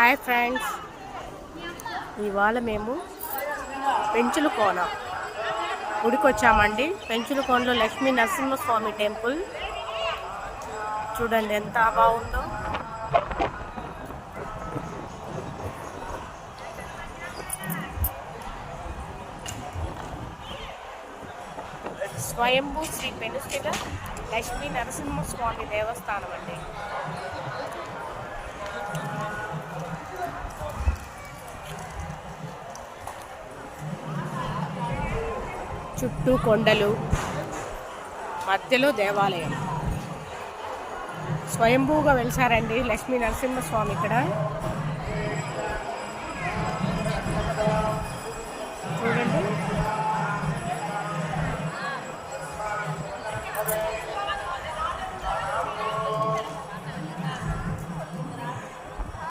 Hi friends ఇవాళ మేము పెంచుల కోన గుడికి వచ్చామండి పెంచుల కోనలో లక్ష్మీ నరసింహస్వామి టెంపుల్. చూడండి ఎంత బాగుందో. స్వయంభూ శ్రీ పెనుస్థిత లక్ష్మీ నరసింహస్వామి దేవస్థానం అండి. చుట్టూ కొండలు మధ్యలో దేవాలయం. స్వయంభూగా వెలిసారండి లక్ష్మీ నరసింహస్వామి ఇక్కడ.